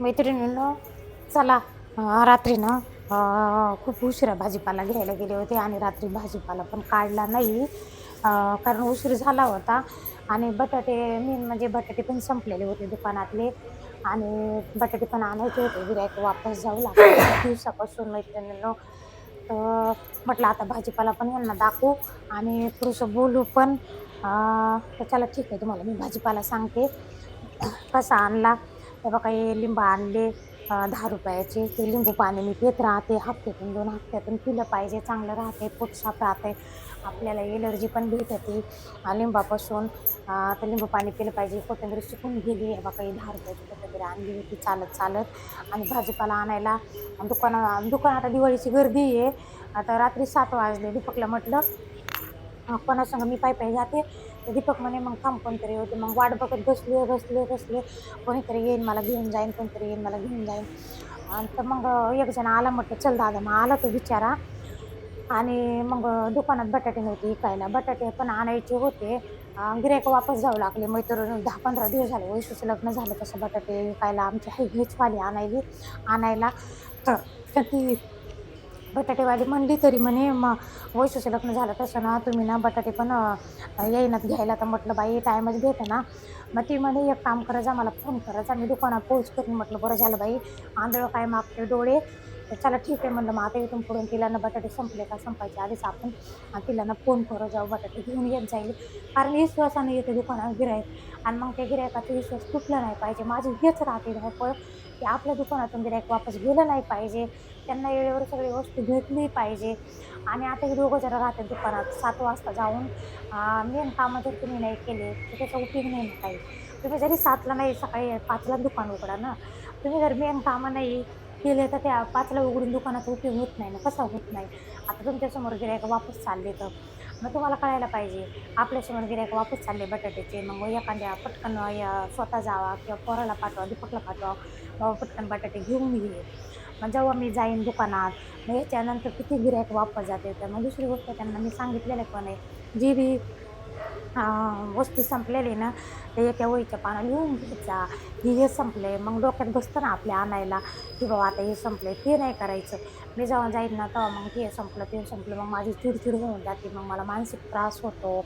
मैत्रिणीनं चला रात्री ना खूप उशिरा भाजीपाला घ्यायला गेले होते आणि रात्री भाजीपाला पण काढला नाही. कारण उशीर झाला होता आणि बटाटे मेन म्हणजे बटाटे पण संपलेले होते दुकानातले आणि बटाटे पण आणायचे होते. गिरायक वापस जाऊ लागले. दिवसापासून मैत्रिणीनं तर म्हटलं आता भाजीपाला पण यांना दाखवू आणि थोडंसं बोलू पण. तर चला ठीक आहे तुम्हाला मी भाजीपाला सांगते. कसा आणला? हे बघा हे लिंब आणले दहा रुपयाचे. ते लिंबू पाणी मी पित राहते हप्त्यातून दोन हप्त्यातून पिलं पाहिजे चांगलं राहते पोट साफ राहते. आपल्याला एलर्जी पण भेटते लिंबापासून तर लिंबू पाणी पिलं पाहिजे कोथिंबीर सुकून गेली. हे काही दहा रुपयाची कोथिंबीर आणली होती चालत चालत. आणि भाजीपाला आणायला दुकाना दुकानात आता दिवाळीची गर्दी आहे. आता रात्री सात वाजले दीपकला म्हटलं. कोणासंग मी पाय पाय जाते. तर दीपक म्हणे मग थांब कोणतरी होते. मग वाट बघत बसले बसले बसले कोणीतरी येईन मला घेऊन जाईन कोणीतरी येईन मला घेऊन जाईन. आणि तर मग एक जण आला म्हटलं चल दादा मग आला तो बिचारा आणि मग दुकानात बटाटे नव्हते विकायला बटाटे पण आणायचे होते. गिरायक वापस जाऊ लागले. मैत्रीण दहा पंधरा दिवस झाले. वैशूचं लग्न झालं तसं बटाटे विकायला आमची हाय घ्यायचवाली आणायली आणायला. तर तर ती बटाटेवाली म्हणली तरी म्हणे मग वैशूचं लग्न झालं तसं ना तुम्ही ना बटाटे पण येईनात घ्यायला. तर म्हटलं बाई टायमच भेटे ना. मग ती म्हणे एक काम करायचा मला फोन करायचा मी दुकानात पोहोच करून. म्हटलं बरं झालं बाई आंधळं काय मागते डोळे? तर चला ठीक आहे म्हणलं मग आता इथून पुढून तिला ना बटाटे संपले का संपायचे आधीच आपण. तिला ना फोन करू जाऊ बटाटे घेऊन येत जाईल. कारण विश्वासाने येते दुकानात गिरायक आणि मग त्या गिरायकाचा विश्वास तुटला नाही पाहिजे. माझी हेच राहते धावपळ की आपल्या दुकानातून गिरायक वापस गेलं नाही पाहिजे. त्यांना वेळेवर सगळी वस्तू भेटली पाहिजे. आणि आता हे दोघं जरा राहते दुकानात. सात वाजता जाऊन मेन कामं जर तुम्ही नाही केले तर त्याचा उपयोग नाही ना काही. तुम्ही जरी सातला नाही सकाळी पाचला दुकान उघडा ना. तुम्ही जर मेन कामं नाही केले तर त्या पाचला उघडून दुकानाचा उपयोग होत नाही ना कसा होत नाही? आता तुमच्यासमोर गिरायक वापस चालले तर? मग तुम्हाला कळायला पाहिजे आपल्यासमोर गिरायक वापस चालले बटाट्याचे मग एखाद्या पटकन या स्वतः जावा किंवा पोराला पाठवा दीपकला पाठवा बाबा पटकन बटाटे घेऊन ये. मग जेव्हा मी जाईन दुकानात मग याच्यानंतर किती गिरायक वापस जाते तर? मग दुसरी गोष्ट त्यांना मी सांगितलेलं पण आहे जी बी वस्तू संपलेली ना ते एका वहीच्या पानाने लिहून घ्यायचा. की हे संपले मग डोक्यात बसतं ना आपल्या आणायला की बाबा आता हे संपले ते नाही करायचं. मी जेव्हा जाईन ना तेव्हा मग हे संपलं ते संपलं मग माझी चिडचिड होऊन जाते. मग मला मानसिक त्रास होतो.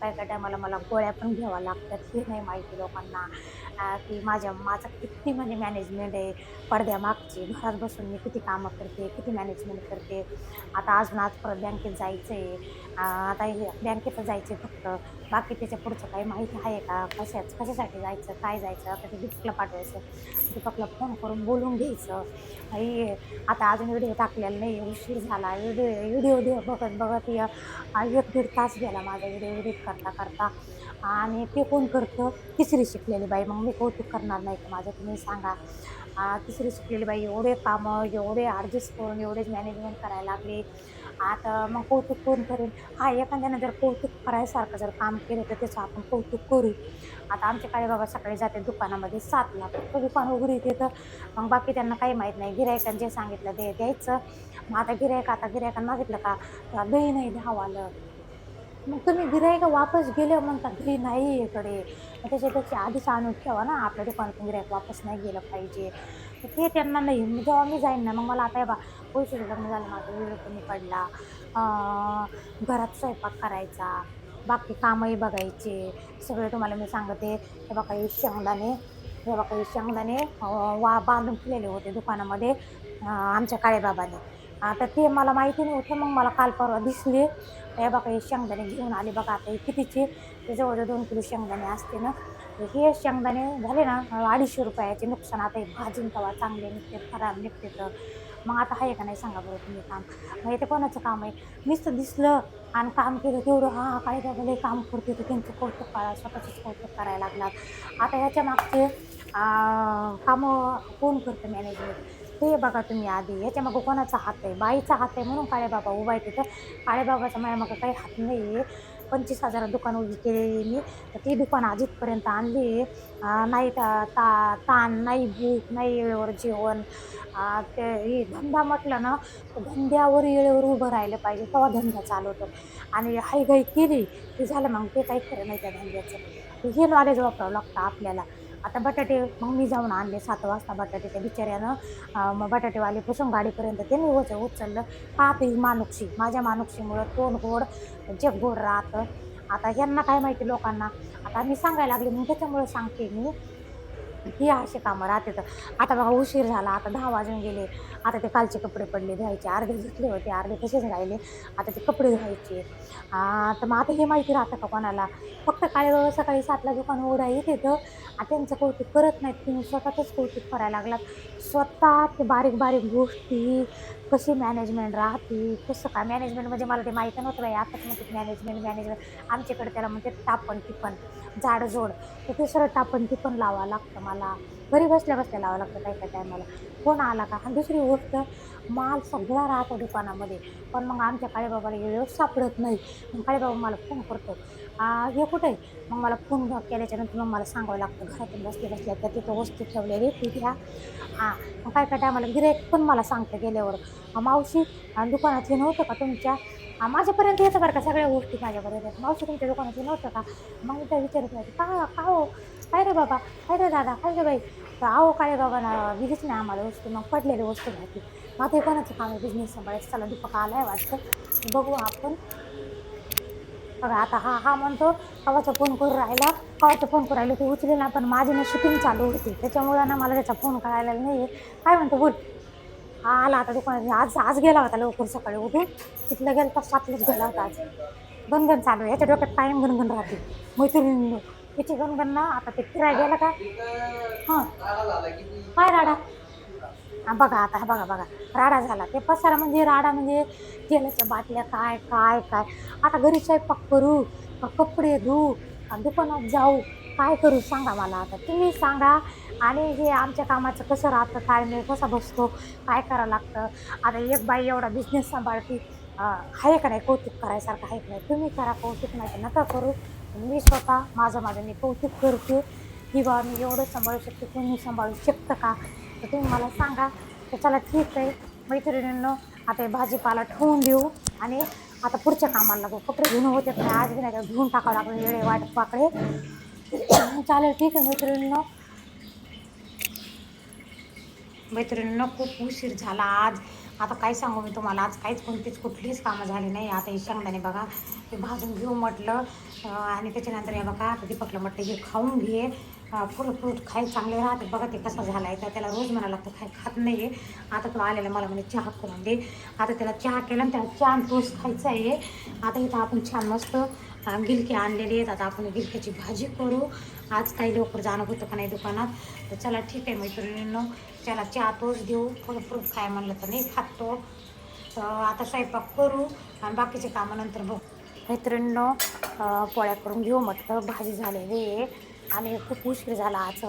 काय काय टायमाला मला गोळ्या पण घ्याव्या लागतात हे नाही माहिती लोकांना. की माझ्या माझं किती म्हणजे मॅनेजमेंट आहे. पडद्यामागची घरात बसून मी किती कामं करते किती मॅनेजमेंट करते. आता अजून आज परत बँकेत जायचं आहे आता हे बँकेत जायचं आहे फक्त. बाकी त्याच्या पुढचं काही माहिती आहे का? कशाच कशासाठी जायचं? काय जायचं? आता ते दीपकला पाठवायचं. दीपकला फोन करून बोलून घ्यायचं. आई आता अजून व्हिडिओ टाकलेला नाही उशीर झाला. व्हिडिओ व्हिडिओ दे बघत बघत एक दीड तास गेला माझा व्हिडिओ एडिट करता करता. आणि ते कोण करतं? तिसरी शिकलेली बाई. मग मी कौतुक करणार नाही का माझं? तुम्ही सांगा. तिसरी शिकलेली बाई एवढे कामं एवढे ॲडजस्ट करून एवढेच मॅनेजमेंट करायला लागले. आता मग कौतुक कोण करेल? हा एखाद्यानं जर कौतुक करायसारखं जर काम केलं तर त्याचं आपण कौतुक करू. आता आमचे काळे बाबा सकाळी जाते दुकानामध्ये सातला फक्त दुकान उघडी तर मग बाकी त्यांना काही माहीत नाही. गिरायकांनी जे सांगितलं ते द्यायचं. मग आता गिरायक आता गिरायकांना मागितलं का? दही नाही धावालं मग तुम्ही गिरायक वापस गेले म्हणता दही नाही इकडे. मग त्याच्यापेक्षा आधीच आणून ठेवा ना. आपल्या दुकानातून गिरायक वापस नाही गेलं पाहिजे. तर ते त्यांना नाही. मी जेव्हा मी जाईन ना मग मला आता हे बा पैसे लग्न झालं माझं वेळ कमी पडला. घरात स्वयंपाक करायचा बाकी कामही बघायचे. सगळे तुम्हाला मी सांगते. हे बघा काही शेंगदाणे हे बघा काही शेंगदाणे वा बांधून केलेले होते दुकानामध्ये आमच्या काळेबाबाने आता ते मला माहिती नव्हतं मग मला काल परवा दिसले. हे बघा हे शेंगदाणे घेऊन आले बघा आता हे कितीचे? ते जवळजवळ दोन किलो शेंगदाणे असते ना. हे शेंगदाणे झाले ना अडीचशे रुपयाचे नुकसान. आता हे भाजून तवा चांगले निघते खराब निघते तर. मग आता आहे का नाही सांगा बरं तुम्ही काम? मग ते कोणाचं काम आहे? नुसतं दिसलं आणि काम केलं तेवढं हा हा काय बाबा काम करते तर त्यांचं कौतुक करा स्वतःचंच कौतुक करायला लागलात आता ह्याच्या मागचे कामं कोण करतं मॅनेजमेंट ते बघा तुम्ही आधी. याच्या मागं कोणाचा हात आहे? बाईचा हात आहे म्हणून काळेबाबा उभा आहे तिथं. काळेबाबाचा माझ्या मागं काही हात नाही आहे पंचवीस हजारात दुकान उभी केलेली मी. तर ती दुकान आजीतपर्यंत आणली. नाही ता ता ताण नाही भूक नाही वेळेवर जेवण. ते हे धंदा म्हटलं ना तर धंद्यावर वेळेवर उभं राहिलं पाहिजे तेव्हा धंदा चालवतो आणि हायघाई केली की झालं मग ते काही खरं नाही त्या धंद्याचं. हे नॉलेज वापरावं लागतं आपल्याला. आता बटाटे मग मी जाऊन आणले सात वाजता बटाटे त्या बिचाऱ्यानं. मग बटाटेवाले पुसून गाडीपर्यंत त्यांनी वच उचललं. पाहते ही मानुक्षी माझ्या मानुक्षीमुळं तोंड गोड जग गोड राहतं. आता यांना काय माहिती लोकांना? आता मी सांगायला लागले मग त्याच्यामुळे सांगते मी. हे असे कामं राहते तर. आता बघा उशीर झाला आता दहा वाजून गेले. आता ते कालचे कपडे पडले धुवायचे. अर्धे धुतले होते अर्धे तसेच राहिले. आता ते कपडे धुवायचे. तर मग आता हे माहिती राहतं का कोणाला? फक्त काळे सकाळी सातला दुकान उघडा येते तर त्यांचं कौतुक करत नाहीत. तुम्ही स्वतःच कौतुक करायला लागलात. स्वतः ते बारीक बारीक गोष्टी कशी मॅनेजमेंट राहते कसं काय मॅनेजमेंट म्हणजे मला ते माहीत नव्हतं बाई आताच म्हणते मॅनेजमेंट मॅनेजमेंट आमच्याकडे त्याला म्हणते टापण टिपण जाडजोड तर ते सरळ टापण टिपण लावावं लागतं मला. घरी बसल्या बसल्या लावावं लागतं काही काही टायमाला फोन आला का? आणि दुसरी गोष्ट माल सगळा राहतो दुकानामध्ये. पण मग आमच्या काळेबाबाला वेळ सापडत नाही. मग काळेबाबा मला फोन करतो. हे कुठे? आहे मग मला फोन केल्याच्यानंतर मग मला सांगावं लागतं. घरातून बसल्या बसल्या त्या तिथं वस्तू ठेवलेली ती घ्या हां मग काय काय टायमाला गिरायक पण मला सांगतं गेल्यावर. मावशी दुकानात हे नव्हतं का तुमच्या? माझ्यापर्यंत येतं बरं का? सगळ्या गोष्टी माझ्यापर्यंत येतात. मावशी तुमच्या दुकानात हे नव्हतं का? मग मी त्या विचारत नाही का का हो. काय रे बाबा? काय रे दादा? काय रे बाई? तर आहो काय बाबा ना दिलीच नाही आम्हाला वस्तू. मग पडलेली वस्तू घ्यायची मग ते कोणाचं काम आहे? बिझनेस सांभाळायचं. चला दुपंका आलं आहे वाटतं. बघू आपण. बघा आता हा हा म्हणतो कवाचा फोन करू राहिला. कवाचा फोन करू राहिलो ते उचले ना पण माझी ना शूटिंग चालू होती. त्याच्यामुळं ना मला त्याचा फोन करायला नाही काय म्हणतो बोल. हा आला आता दुकानात. आज आज गेला होता लवकर सकाळी उठून. तिथलं गेलं तर सातलाच गेला होता आज. गणगण चालू आहे. याच्या डोक्यात कायम गणगण राहते. मैत्रिणी तिची गणगण ना आता ते फिरायला गेला का? हां. काय राडा. बघा आता बघा बघा. राडा झाला. ते पसारा म्हणजे राडा म्हणजे तेलाच्या बाटल्या काय काय काय. आता घरी स्वयंपाक करू कपडे धुऊ दुकानात जाऊ काय करू सांगा मला आता. तुम्ही सांगा. आणि हे आमच्या कामाचं कसं राहतं काय नाही कसा बसतो काय करावं लागतं. आता एक बाई एवढा बिझनेस सांभाळती. आहे का नाही कौतुक करायसारखं आहे का नाही? तुम्ही करा कौतुक नाही तर नका करू. मी स्वतः माझं माझं मी कौतुक करते. की बा मी एवढं सांभाळू शकते तुम्ही सांभाळू शकतं का? तर तुम्ही मला सांगा तर चला ठीक आहे. मैत्रिणींनो आता हे भाजीपाला ठेवून देऊ आणि आता पुढच्या कामाला लागू. कपडे धुणं होते पण आज बी नाही का धुवून टाकावं लागलं वेळे वाट पाकडे. चालेल ठीक आहे मैत्रिणींनो. मैत्रिणींनो खूप उशीर झाला आज. आता काय सांगू मी तुम्हाला आज काहीच कोणतीच कुठलीच कामं झाली नाही. आता हे शेंगदाणे बघा ते भाजून घेऊ म्हटलं. आणि त्याच्यानंतर हे बघा आता दीपकला म्हटलं हे खाऊन घे. फुलं फ्रूट खायला चांगले राहते. बघा ते कसं झालं आहे तर त्याला रोज म्हणायला लागतं खाय खात नाही आहे आता तो आलेला मला म्हणे चहा करून दे. आता त्याला चहा केला आणि त्याला छान टोस्ट खायचा आहे. आता इथं आपण छान मस्त गिलके आणलेले आहेत. आता आपण गिलक्याची भाजी करू. आज काही लवकर जाणं होतं का नाही दुकानात. तर चला ठीक आहे मैत्रिणींनो. त्याला चहा तोच देऊ. फुल फ्रूट खाय म्हणलं तर नाही खातो तो. आता स्वयंपाक करू आणि बाकीचे कामं नंतर बघ. मैत्रिणींनो पोळ्या करून घेऊ म्हटलं. भाजी झालेली आहे. आणि खूप उशीर झाला. आज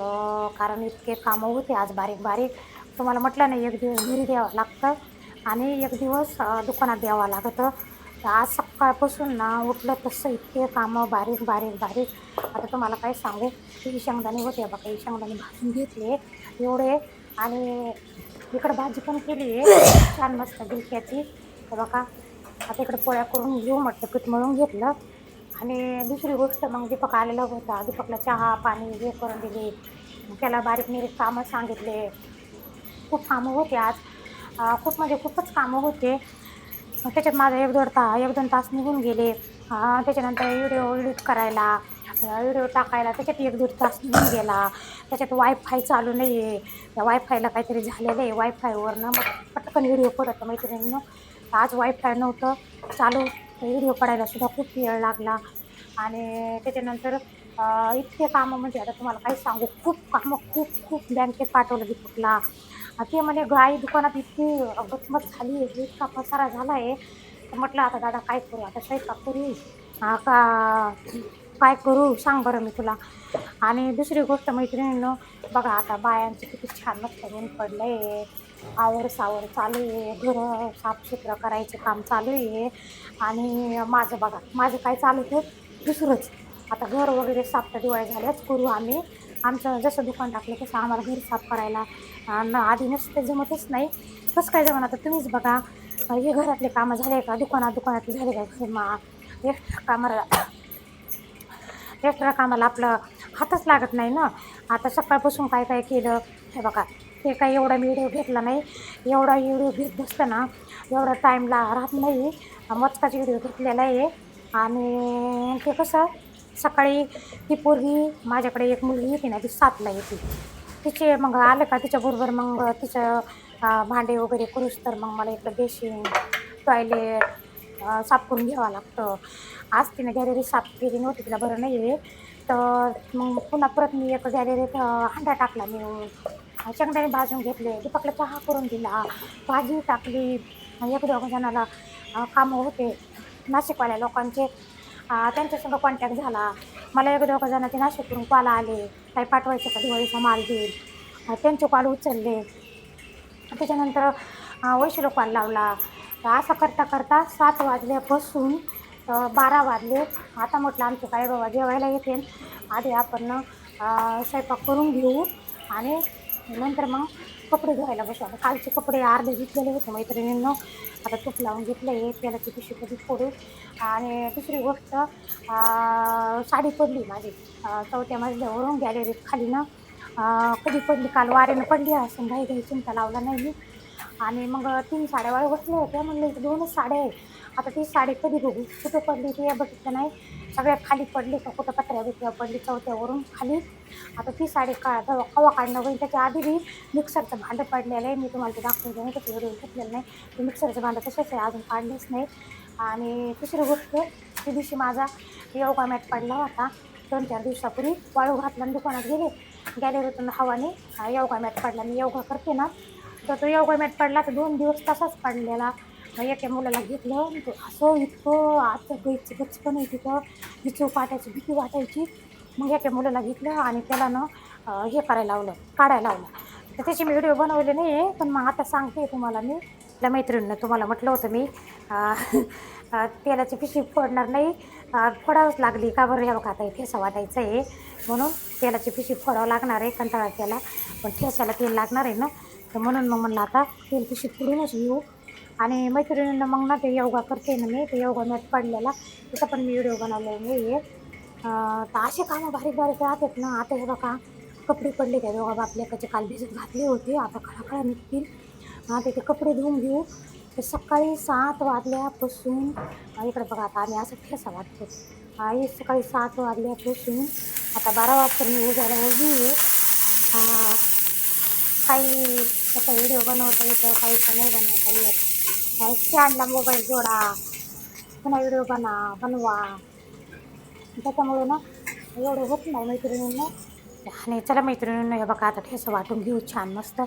कारण इतके कामं होते आज बारीक बारीक. तुम्हाला म्हटलं नाही एक दिवस घरी द्यावं लागतं आणि एक दिवस दुकानात द्यावं लागतं. तर आज सकाळपासून ना उठलं तसं इतके कामं बारीक बारीक बारीक. आता तुम्हाला काय सांगू? की शेंगदाणे होते बघा ही शेंगदाणे भाजून घेतले एवढे आणि इकडं भाजी पण केली आहे. छान मस्त गिलक्याची. तर बघा आता इकडे पोळ्या करून घेऊ म्हटलं पीठ मळून घेतलं. आणि दुसरी गोष्ट मग दीपक आलेला होता. दीपकला चहा पाणी हे करून दिले. त्याला बारीक निरीक कामं सांगितले. खूप कामं होते आज. खूप म्हणजे खूपच कामं होते. त्याच्यात माझा एक दोन ता एक दोन तास निघून गेले. त्याच्यानंतर व्हिडिओ एडिट करायला व्हिडिओ टाकायला त्याच्यात एक दीड तास निघून गेला. त्याच्यात वायफाय चालू नाही आहे त्या वायफायला काहीतरी झालेलं आहे. वायफायवरनं मग पटकन व्हिडिओ पडत मैत्रिणीनं. आज वायफाय नव्हतं. चालू व्हिडिओ काढायला सुद्धा खूप वेळ लागला. आणि त्याच्यानंतर इतके कामं म्हणजे आता तुम्हाला काही सांगू? खूप कामं खूप खूप बँकेत पाठवलं दीपकला ते म्हणे गाई दुकानात इतकी गतमत झाली आहे इतका पसारा झाला आहे तर म्हटलं आता दादा काय करू? आता स्वयंपाक करू. का काय करू? सांग बरं मी तुला. आणि दुसरी गोष्ट मैत्रिणीनं बघा आता बायांचं किती छान मस्त ऊन पडलं आहे आवर सावर चालू आहे. घरं साफसुथरं करायचे काम चालू आहे. आणि माझं बघा माझं काय चालू आहे दुसरंच. आता घर वगैरे साफ तर दिवाळी झाल्याच करू आम्ही. आमचं जसं दुकान टाकलं तसं आम्हाला घर साफ करायला आधी नसतं जमतच नाही. कसं काय जमा आता तुम्हीच बघा. हे घरातले कामं झाले का? दुकानात दुकानातले झाले का घरी मा? एक्स्ट्रा कामाला एक्स्ट्रा कामाला आपलं हातच लागत नाही ना. आता सकाळपासून काय काय केलं? हे बघा. ते काही एवढा मी व्हिडिओ घेतला नाही. एवढा व्हिडिओ घेत बसतं ना एवढा टाईमला राहत नाही. मचकाच व्हिडिओ घेतलेला आहे. आणि ते कसं सकाळी ती पोरगी माझ्याकडे एक मुलगी येते ना ती सातला येते. तिचे मग आलं का तिच्याबरोबर मग तिचं भांडे वगैरे करूस तर मग मला इकडं बेसिन टॉयलेट साफ करून घ्यावं लागतं. आज तिने गॅलरी साफ केली नव्हती तिला बरं नाही आहे तर मग पुन्हा परत मी एक गॅलरीत अंडा हांडा टाकला मी. शेंगदाणे भाजून घेतले दीपकला चहा करून दिला भाजी टाकली एक दोघं जणाला कामं होते. नाशिकवाल्या लोकांचे त्यांच्यासंग कॉन्टॅक्ट झाला. मला एक दोघं जणांचे नाशिकवरून कॉल आले. काही पाठवायचं का? दिवाळीचा माल देईल त्यांचे कॉल उचलले. त्याच्यानंतर अं, वैशिलो कॉल लावला. तर असं करता करता सात वाजल्यापासून बसून बारा वाजले. आता म्हटलं आमचे काय बाबा जेवायला येते आधी आपण स्वयंपाक करून घेऊ आणि नंतर मग कपडे धुवायला बसू कालचे कपडे अर्धे घेतलेले होते मैत्रिणींनो. आता तूप लावून घेतलं आहे त्यालाची पिशवी कधी फोडू? आणि दुसरी गोष्ट साडी पडली माझी. चौथ्या मजल्यावरून गॅलरीत खाली ना कधी पडली काल वाऱ्यानं पडली असून काही काही चिंता लावला नाही मी. आणि मग तीन साड्या वाळू बसल्या होत्या. म्हणलं दोनच साड्या आहेत. आता ती साडी कधी बघू कुठं पडली ते बघितलं नाही. सगळ्यात खाली पडली का कुठं पत्र्या बित्र्या पडली चौथ्यावरून खाली. आता ती साडी का कवा काढणं होईल? त्याच्या आधी मी मिक्सरचं भांडं पडलेलं आहे. मी तुम्हाला ते दाखवून नाही त्याची व्हिडिओ घेतलेलं नाही. ते मिक्सरचं भांडं तसंच आहे. अजून काढलीच नाही. आणि दुसरी गोष्ट त्या दिवशी माझा योगा मॅट पडला होता. दोन चार दिवसापूर्वी वाळू घातला आणि दुकानात गेले. गॅलरीतून हवाने. योगा मॅट पडला. मी योगा करते ना. तर तो योगा मॅट पडला तर दोन दिवस तसाच पडलेला. एका मुलाला घेतलं तो असं इतकं आता गैचं पण आहे तिथं. विचू पाटायची भीती वाटायची. मग एका मुलाला घेतलं आणि त्याला ना हे करायला लावलं काढायला लावलं. तर त्याचे मी व्हिडिओ बनवले नाही आहे पण मग आता सांगते तुम्हाला मी. आपल्या मैत्रिणीनं तुम्हाला म्हटलं होतं मी तेलाची पिशवी फोडणार नाही. फोडावंच लागली. का बरं हे बघा आता ठेसा वाटायचं आहे? म्हणून तेलाची पिशवी फोडावं लागणार आहे कंटाळा त्याला. पण ठेसाला तेल लागणार आहे ना. तर म्हणून मग म्हणलं आता तेल पिशवी फोडूनच घेऊ. आणि मैत्रिणींना मग ना ते योगा करते ना मी ते योगा मॅट पडलेला. तिथं पण मी व्हिडिओ बनवले नाही हे. तर असे कामं बारीक बारीक राहतात ना. आता हे बघा कपडे पडले त्या दोघा बापलेकाचे काल भिजत घातले होते. आता खळाखळा निघतील. आता ते कपडे धुवून घेऊ. तर सकाळी सात वाजल्यापासून इकडे बघा आता आम्ही असं ठेसा वाटतो. आई सकाळी सात वाजल्यापासून आता बारा वाजता मी उजायला उभी आहे. काही त्याचा व्हिडिओ बनवता येतं काही नाही बनवता येत. स्टँडला मोबाईल जोडा. पुन्हा व्हिडिओ बना बनवा. त्याच्यामुळे ना एवढं होत नाही मैत्रिणींना. आणि चला मैत्रिणींना हे बघा आता ठेसं वाटून घेऊ छान मस्त.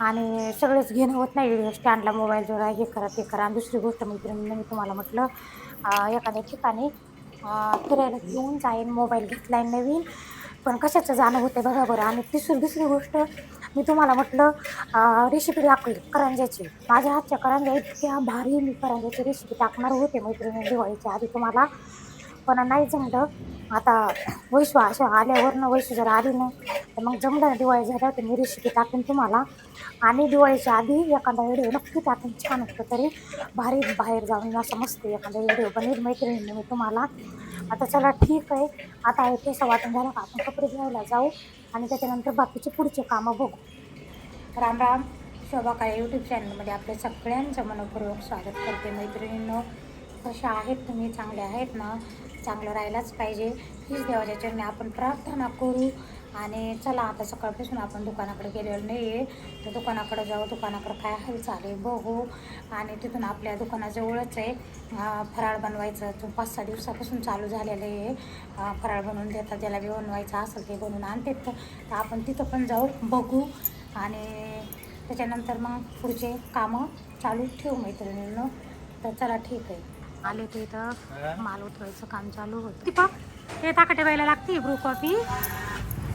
आणि सगळेच घेणं होत नाही व्हिडिओ स्टँडला मोबाईल जोडा हे करा ते करा. आणि दुसरी गोष्ट मैत्रिणींना मी तुम्हाला म्हटलं एखाद्या ठिकाणी फिरायला घेऊन जाईन मोबाईल घेतला आहे नवीन. पण कशाचं जाणं होतं बघा बरं. आणि तिसरी दुसरी गोष्ट मी तुम्हाला म्हटलं रेसिपी दाखवेल करंज्याची. माझ्या हातच्या करंज्या इतक्या भारी मी करंज्याची रेसिपी टाकणार होते मैत्रिणी दिवाळीच्या आधी तुम्हाला. पण नाही जमलं आता वैशू अशा आल्यावरनं वैशू जर आली नाही तर मग जमलं ना दिवाळी झाल्यावर मी रेसिपी टाकेन तुम्हाला. आणि दिवाळीच्या आधी एखादा व्हिडिओ नक्की टाकेन छान असतं तरी. भारी बाहेर जाऊन असं मस्त एखादा व्हिडिओ बनेल मैत्रिणीने मी तुम्हाला. आता चला ठीक आहे. आता हे केसं वाटून झालं का आपण कपडे घ्यायला जाऊ आणि त्याच्यानंतर बाकीचे पुढचे कामं बघू. राम राम. शोभा काळे यूट्यूब चॅनलमध्ये आपल्या सगळ्यांचं मनपूर्वक स्वागत करते मैत्रिणींनो. कशा आहेत तुम्ही? चांगले आहेत ना? चांगलं राहायलाच पाहिजे. हीच देवाच्या चरणी आपण प्रार्थना करू. आणि चला आता सकाळपासून आपण दुकानाकडे गेलेलो नाही आहे तर दुकानाकडे जाऊ दुकानाकडे काय हालचाल आहे बघू. आणि तिथून आपल्या दुकानाजवळच आहे. फराळ बनवायचं. तो पाच सहा दिवसापासून चालू झालेलं आहे. फराळ बनवून देतात ज्याला बी बनवायचं असेल ते बनवून आणतात. तर आपण तिथं पण जाऊ बघू. आणि त्याच्यानंतर मग पुढचे कामं चालू ठेवू मैत्रिणींनो. तर चला ठीक आहे. आले ते इथं माल उतरायचं काम चालू होतं. दीपक हे ताकटे बायला लागते ब्रू कॉफी?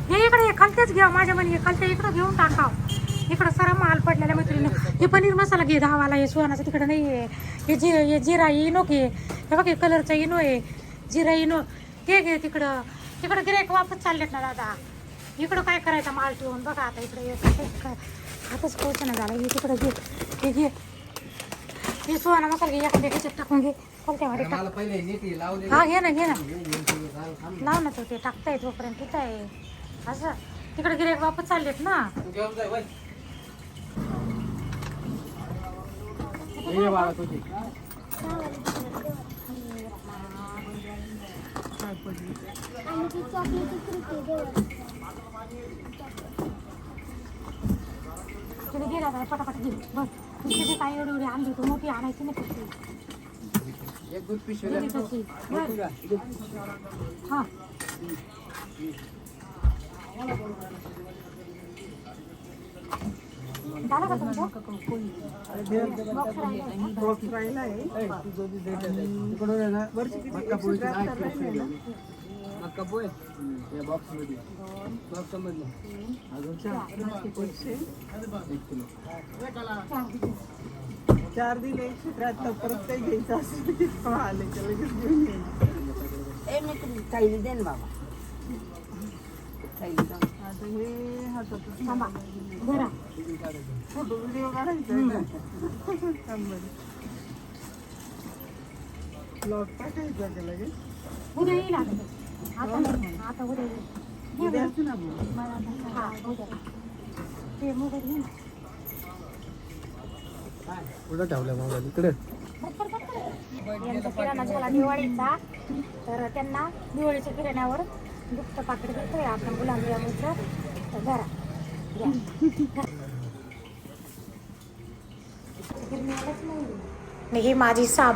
हे इकडे हे खालतेच घ्या माझ्या म्हणे खालते इकडं घेऊन टाकाव इकडं सारा माल पडलेला मैत्रिणी. हे पनीर मसाला घे दहावाला हे सुहानाचं तिकडं नाही आहे. हे जि हे जिरा इनो घे. हे बघ हे कलरचा इनो आहे. जिरा इनो. हे घे तिकडं. तिकडं गिरायक वापस चाललेत ना दादा. इकडं काय करायचं माल ठेवून? बघा आता इकडे काय हातच पोहोचणं झालं. हे तिकडं घे. हे घे. हे सुहाना मसाला घे. एखाद्या ह्याच्यात टाकून घे. नीट हे घे ना घे ना. लाव ना तू ते. टाकताय तोपर्यंत तिथं आहे. असं. तिकडे गिरेक वापस चाललेत ना. तू घेऊन जाय, वय. ये बाळा तुझी. तिथे गेला तर पटापट घे. बस. तिथे काय एवढी एवढी आणली तू मोठी आणायची नाही तशी एक दूध पिशवी. हा. चार दिले एकशे त्र्याहत्तर परत काही घ्यायचं असं आले की लगेच घेऊन यायचं. काही दे ना बाबा ब्लॉग टाकायचा का लगेच उद्या येईल आता. ते. आता नाही. आता उद्या येईल. घे उद्या. बरं. असं ना मग मला आता- हा उद्या. ते मोबाईल घे ना. कुठं ठेवलं मोबाईल? इकडे. यांचा किराणा झाला दिवाळीचा. तर त्यांना दिवाळीच्या किराण्यावर गुप्त पाकिट देतोय आपण गुलाबजामुनचं तर जरा घ्या. ही माझी साब